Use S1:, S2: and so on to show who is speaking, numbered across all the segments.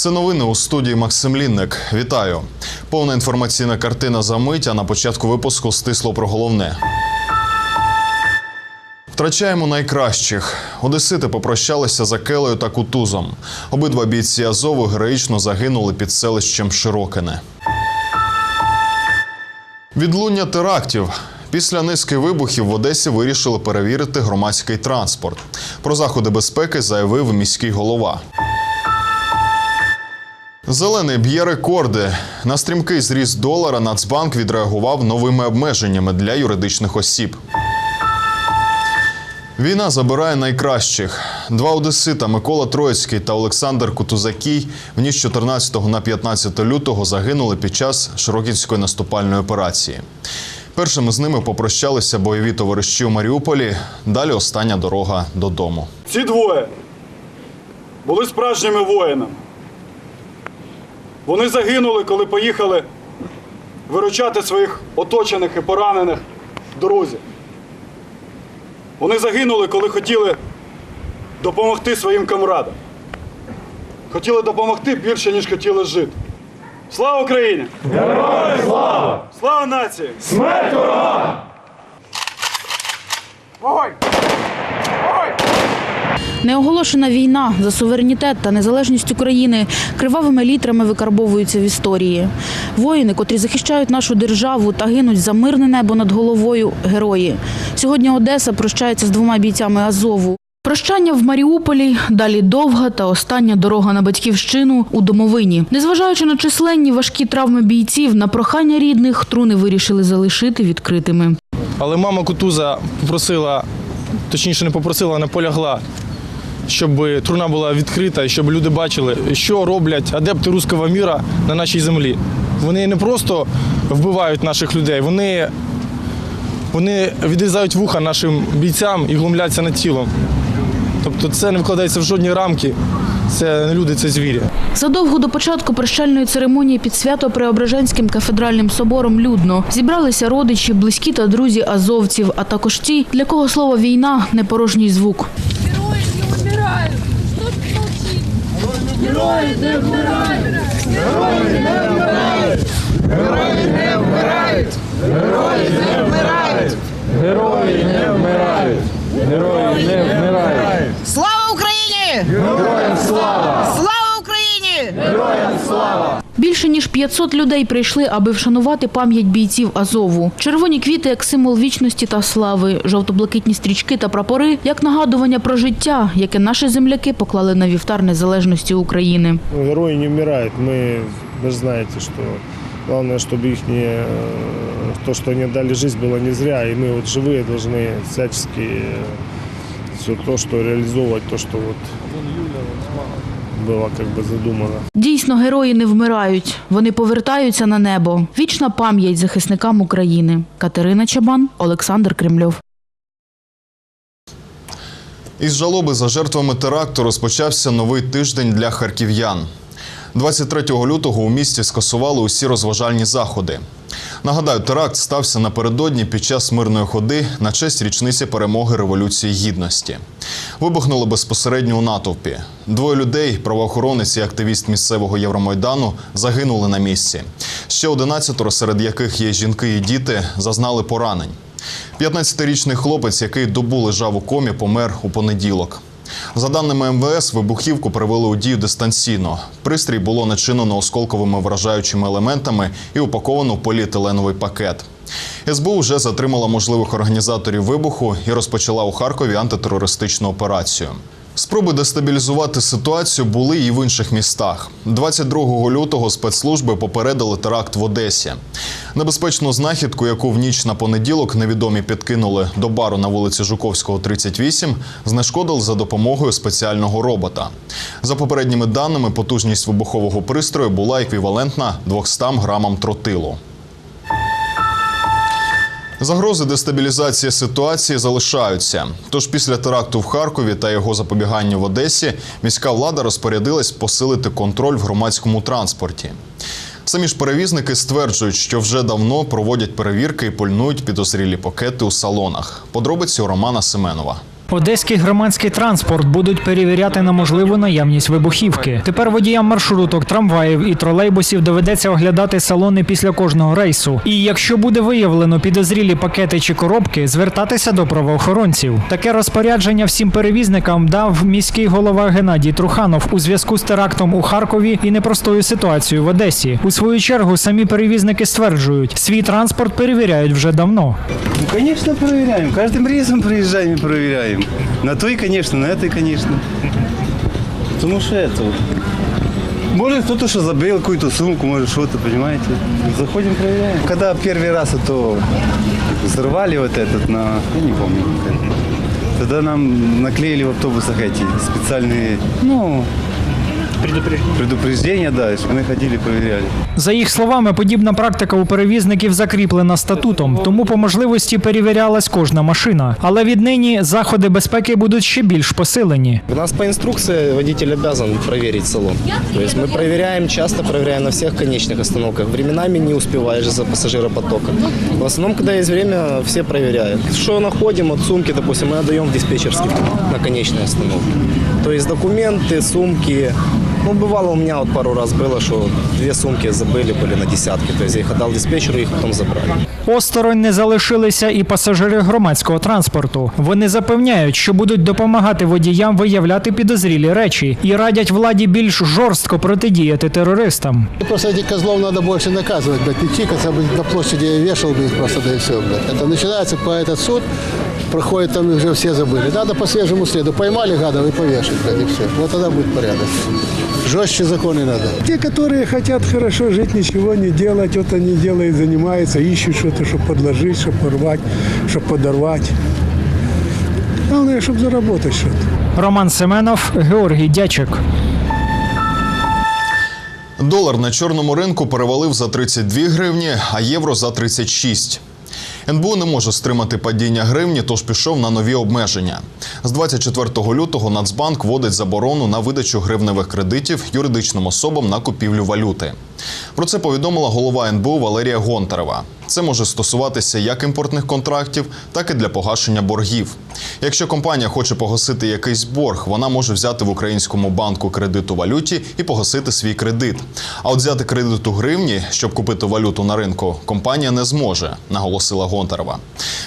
S1: Це новини у студії Максим Лінник. Вітаю. Повна інформаційна картина за мить, а на початку випуску стисло про головне. Втрачаємо найкращих. Одесити попрощалися за Келею та Кутузом. Обидва бійці Азову героїчно загинули під селищем Широкине. Відлуння терактів. Після низки вибухів в Одесі вирішили перевірити громадський транспорт. Про заходи безпеки заявив міський голова. Зелений б'є рекорди. На стрімкий зріст долара Нацбанк відреагував новими обмеженнями для юридичних осіб. Війна забирає найкращих. Два одесита Микола Троїцький та Олександр Кутузакій в ніч 14 на 15 лютого загинули під час Широкінської наступальної операції. Першими з ними попрощалися бойові товариші у Маріуполі. Далі остання дорога додому.
S2: Ці двоє були справжніми воїнами. Вони загинули, коли поїхали виручати своїх оточених і поранених друзів. Вони загинули, коли хотіли допомогти своїм камрадам. Хотіли допомогти більше, ніж хотіли жити. Слава Україні! Героям слава! Слава нації!
S3: Неоголошена війна за суверенітет та незалежність України кривавими літрами викарбовуються в історії. Воїни, котрі захищають нашу державу та гинуть за мирне небо над головою герої. Сьогодні Одеса прощається з двома бійцями Азову. Прощання в Маріуполі, далі довга та остання дорога на батьківщину у домовині. Незважаючи на численні важкі травми бійців, на прохання рідних труни вирішили залишити відкритими.
S4: Але мама Кутуза попросила, точніше не попросила, а наполягла, щоб труна була відкрита щоб люди бачили, що роблять адепти руського міра на нашій землі. Вони не просто вбивають наших людей, вони, вони відрізають вуха нашим бійцям і глумляться над тілом. Тобто це не вкладається в жодні рамки. Це не люди, це звірі.
S3: Задовго до початку прощальної церемонії під свято Преображенським кафедральним собором людно зібралися родичі, близькі та друзі азовців, а також ті, для кого слово війна не порожній звук.
S5: Молчит? Герої не вмирають! Герої не вмирають! Герої не вмирають! Герої не вмирають! Герої не вмирають!
S6: Слава Україні! Героям слава! Слава Україні!
S3: Більше ніж 500 людей прийшли, аби вшанувати пам'ять бійців Азову. Червоні квіти як символ вічності та слави, жовто-блакитні стрічки та прапори як нагадування про життя, яке наші земляки поклали на вівтар незалежності України.
S7: Ну, Герои не умирают. Мы, вы же знаете, что главное, чтобы их не, э, то, что они дали жизнь, было не зря. И мы вот живые должны всячески все то, что реализовывать, то, что вот было как бы задумано.
S3: Дійсно, герої не вмирають. Вони повертаються на небо. Вічна пам'ять захисникам України. Катерина Чабан, Олександр Кремльов.
S1: Із жалоби за жертвами теракту розпочався новий тиждень для харків'ян. 23 лютого у місті скасували усі розважальні заходи. Нагадаю, теракт стався напередодні під час мирної ходи на честь річниці перемоги Революції Гідності. Вибухнуло безпосередньо у натовпі. Двоє людей, правоохоронець і активіст місцевого Євромайдану, загинули на місці. Ще 11, серед яких є жінки і діти, зазнали поранень. 15-річний хлопець, який добу лежав у комі, помер у понеділок. За даними МВС, вибухівку привели у дію дистанційно. Пристрій було начинено осколковими вражаючими елементами і упаковано в поліетиленовий пакет. СБУ вже затримала можливих організаторів вибуху і розпочала у Харкові антитерористичну операцію. Спроби дестабілізувати ситуацію були і в інших містах. 22 лютого спецслужби попередили теракт в Одесі. Небезпечну знахідку, яку в ніч на понеділок невідомі підкинули до бару на вулиці Жуковського, 38, знешкодили за допомогою спеціального робота. За попередніми даними, потужність вибухового пристрою була еквівалентна 200 грамам тротилу. Загрози дестабілізації ситуації залишаються. Тож після теракту в Харкові та його запобігання в Одесі міська влада розпорядилась посилити контроль в громадському транспорті. Самі ж перевізники стверджують, що вже давно проводять перевірки і пильнують підозрілі пакети у салонах. Подробиці у Романа Семенова.
S8: Одеський громадський транспорт будуть перевіряти на можливу наявність вибухівки. Тепер водіям маршруток, трамваїв і тролейбусів доведеться оглядати салони після кожного рейсу. І якщо буде виявлено підозрілі пакети чи коробки, звертатися до правоохоронців. Таке розпорядження всім перевізникам дав міський голова Геннадій Труханов у зв'язку з терактом у Харкові і непростою ситуацією в Одесі. У свою чергу самі перевізники стверджують, свій транспорт перевіряють вже давно.
S9: Ну, конечно, проверяем. Каждым рейсом приезжаем и проверяем. На той, конечно, на этой, конечно. Потому что это... вот. Может, кто-то что забыл какую-то сумку, может, что-то, понимаете. Заходим, проверяем. Когда первый раз это взорвали вот этот на... Я не помню. как это. Тогда нам наклеили в автобусах эти специальные, ну... Предупреждения. Предупреждения, да, и мы ходили, проверяли.
S8: За їх словами, подібна практика у перевізників закріплена статутом, тому по можливості перевірялась кожна машина. Але віднині заходи безпеки будуть ще більш посилені.
S10: У нас по инструкции водитель обязан проверить салон. То есть мы проверяем, часто проверяем на всех конечных остановках. Временами не успеваешь из-за пассажиропотока. В основном, когда есть время, все проверяют. Что находим, вот сумки, допустим, мы отдаем в диспетчерский на конечной остановке. То есть документы, сумки. Ну, бывало у меня вот пару раз было, что две сумки забыли были на десятки. То есть я их отдал диспетчеру, их потом забрали.
S8: Осторонь не залишилися і пасажири громадського транспорту. Вони запевняють, що будуть допомагати водіям виявляти підозрілі речі і радять владі більш жорстко протидіяти терористам.
S11: Просто этих козлов надо больше наказывать, блядь, не чикаться, блядь, на площади я вешал, блядь, просто да и все, блядь. Это начинается по этот суд, проходит там и уже все забыли. Надо по свежему следу. Поймали гадов и повешать, блядь, и все. Вот тогда будет порядок. Жестче законы надо.
S12: Те, которые хотят хорошо жить, ничего не делать, вот они делают, занимаются, ищут что-то, чтобы подложить, чтобы порвать, чтобы подорвать. Главное, чтобы заработать что-то.
S8: Роман Семенов, Георгій Дячик.
S1: Долар на чорному ринку перевалив за 32 гривні, а євро за 36. НБУ не може стримати падіння гривні, тож пішов на нові обмеження. З 24 лютого Нацбанк вводить заборону на видачу гривневих кредитів юридичним особам на купівлю валюти. Про це повідомила голова НБУ Валерія Гонтарева. Це може стосуватися як імпортних контрактів, так і для погашення боргів. Якщо компанія хоче погасити якийсь борг, вона може взяти в українському банку кредит у валюті і погасити свій кредит. А от взяти кредит у гривні, щоб купити валюту на ринку, компанія не зможе, наголосила Гонтарева.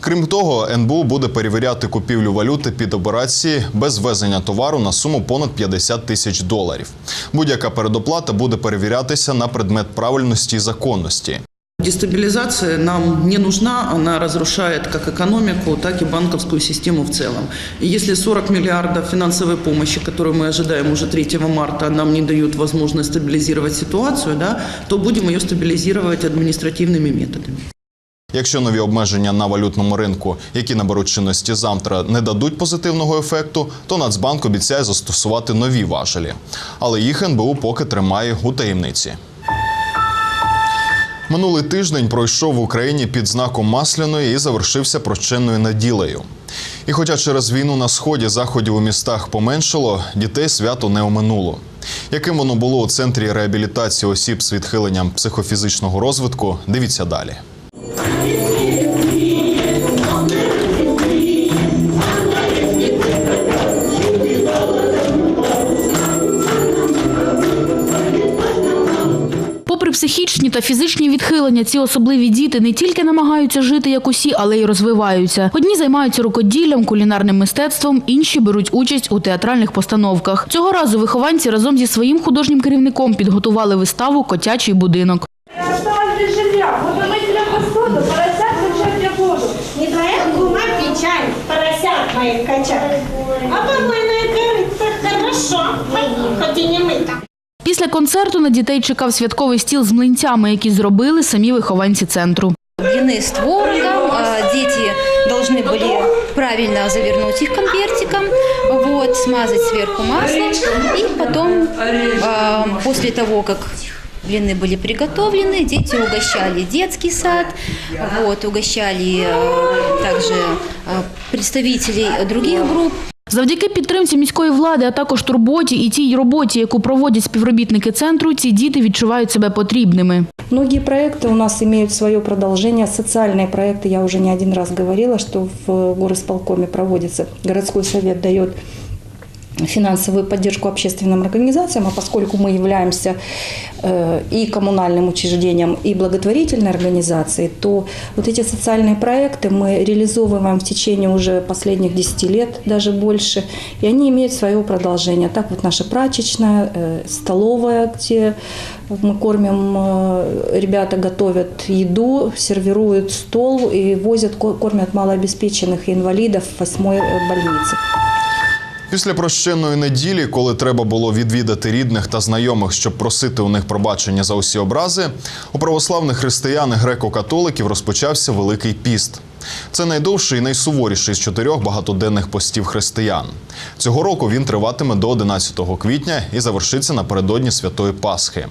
S1: Крім того, НБУ буде перевіряти купівлю валюти під операції без ввезення товару на суму понад 50 тисяч доларів. Будь-яка передоплата буде перевірятися на предмет правильності і законності.
S13: Дестабилизация нам не нужна, она разрушает как экономику, так и банковскую систему в целом. И если 40 миллиардов финансовой помощи, которую мы ожидаем уже 3 марта, нам не дают возможность стабилизировать ситуацию, да, то будем ее стабилизировать административными методами.
S1: Якщо нові обмеження на валютному ринку, які наберуть чинності завтра, не дадуть позитивного ефекту, то Нацбанк обіцяє застосувати нові важелі. Але їх НБУ поки тримає у таємниці. Минулий тиждень пройшов в Україні під знаком масляної і завершився прощенною неділею. І хоча через війну на сході заходів у містах поменшало, дітей свято не оминуло. Яким воно було у центрі реабілітації осіб з відхиленням психофізичного розвитку, дивіться далі.
S3: психічні та фізичні відхилення, ці особливі діти не тільки намагаються жити як усі, але й розвиваються. Одні займаються рукоділлям, кулінарним мистецтвом, інші беруть участь у театральних постановках. Цього разу вихованці разом зі своїм художнім керівником підготували виставу Котячий будинок.
S5: Осталось без жилья. Вот мы тебя посуду, поросят качать я буду. Не твоя гума печаль, поросят моих качать. А помойная корыто хорошо, хоть и не мыто.
S3: Після концерту на дітей чекав святковий стіл з млинцями, які зробили самі вихованці центру.
S14: Блины с творогом, а, дети должны были правильно завернуть их конвертиком, вот, смазать сверху маслом, и потом, а, после того, как Блины были приготовлены, дети угощали детский сад, вот, угощали э, также э, представителей других групп.
S3: Завдяки підтримці міської влади, а також турботі і тій роботі, яку проводять співробітники центру, ці діти відчувають себе потрібними.
S15: Многие проекты у нас имеют свое продолжение. Социальные проекты, я уже не один раз говорила, что в горосполкоме проводится, городской совет дает финансовую поддержку общественным организациям, а поскольку мы являемся э, и коммунальным учреждением, и благотворительной организацией, то вот эти социальные проекты мы реализовываем в течение уже последних 10 лет, даже больше, и они имеют свое продолжение. Так вот наша прачечная, э, столовая, где мы кормим, э, ребята готовят еду, сервируют стол и возят, ко- кормят малообеспеченных и инвалидов в восьмой больнице.
S1: Після прощенної неділі, коли треба було відвідати рідних та знайомих, щоб просити у них пробачення за усі образи, у православних християн і греко-католиків розпочався Великий піст. Це найдовший і найсуворіший з чотирьох багатоденних постів християн. Цього року він триватиме до 11 квітня і завершиться напередодні Святої Пасхи.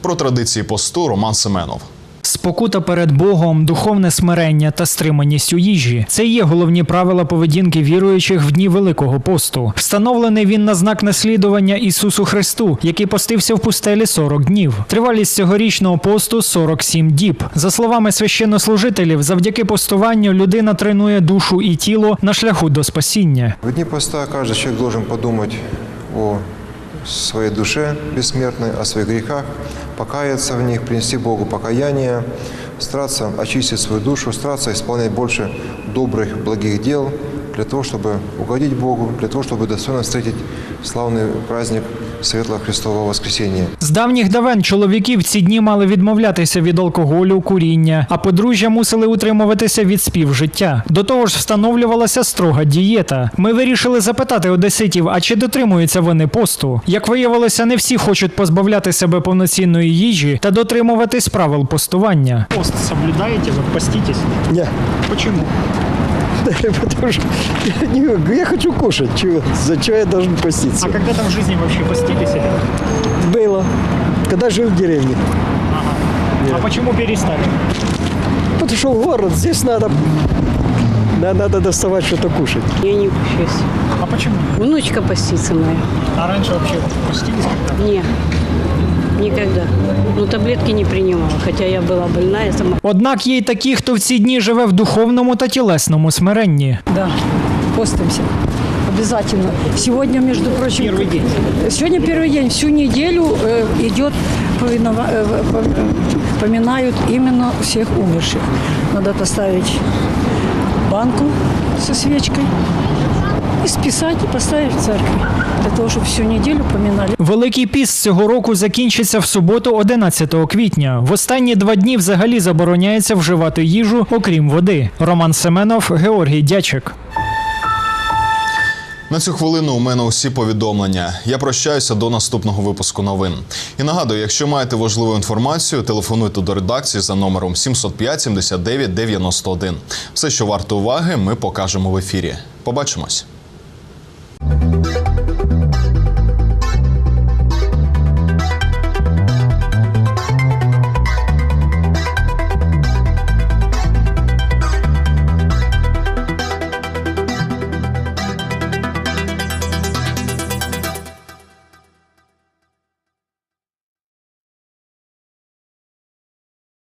S1: Про традиції посту Роман Семенов.
S8: Спокута перед Богом, духовне смирення та стриманість у їжі це є головні правила поведінки віруючих в дні Великого посту. Встановлений він на знак наслідування Ісусу Христу, який постився в пустелі 40 днів. Тривалість цьогорічного посту 47 діб. За словами священнослужителів, завдяки постуванню людина тренує душу і тіло на шляху до спасіння.
S16: В дни поста каждый человек должен подумать о своей душе бессмертной, о своих грехах, покаяться в них, принести Богу покаяние, стараться очистить свою душу, стараться исполнять больше добрых, благих дел для того, чтобы угодить Богу, для того, чтобы достойно встретить славный праздник Светлого Христового Воскресения.
S8: З давніх давен чоловіки в ці дні мали відмовлятися від алкоголю, куріння, а подружжя мусили утримуватися від співжиття. До того ж, встановлювалася строга дієта. Ми вирішили запитати одеситів, а чи дотримуються вони посту. Як виявилося, не всі хочуть позбавляти себе повноцінної їжі та дотримуватись правил постування.
S17: Пост соблюдаете, вы поститесь?
S18: Нет.
S17: Почему?
S18: Потому что я, не могу. я хочу кушать. Чего? Зачем я должен поститься?
S17: А когда-то в жизни вообще или?
S18: Было. Когда жил в деревне.
S17: А почему перестали?
S18: Потому что в город, здесь надо, на- надо доставать что-то кушать.
S19: Я не пущусь.
S17: А почему?
S19: Внучка постится моя.
S17: А раньше вообще постились когда?
S19: Не, никогда. Ну, таблетки не принимала, хотя я была больная сама.
S8: Однак є й такі, хто в ці дні живе в духовному та тілесному смиренні.
S20: Да, постимся Обязательно. Сегодня, между прочим...
S17: Первый день.
S20: Сегодня первый день. Всю неделю э, идет, повинова- э, пом- э, поминают именно всех умерших. Надо поставить банку со свечкой и списать, и поставить в церкви. Для того, чтобы всю неделю поминали.
S8: Великий піст цього року закінчиться в суботу, 11 квітня. В останні два дні взагалі забороняється вживати їжу, окрім води. Роман Семенов, Георгій Дячик.
S1: На цю хвилину у мене усі повідомлення. Я прощаюся до наступного випуску новин. І нагадую, якщо маєте важливу інформацію, телефонуйте до редакції за номером 705 79 91. Все, що варто уваги, ми покажемо в ефірі. Побачимось.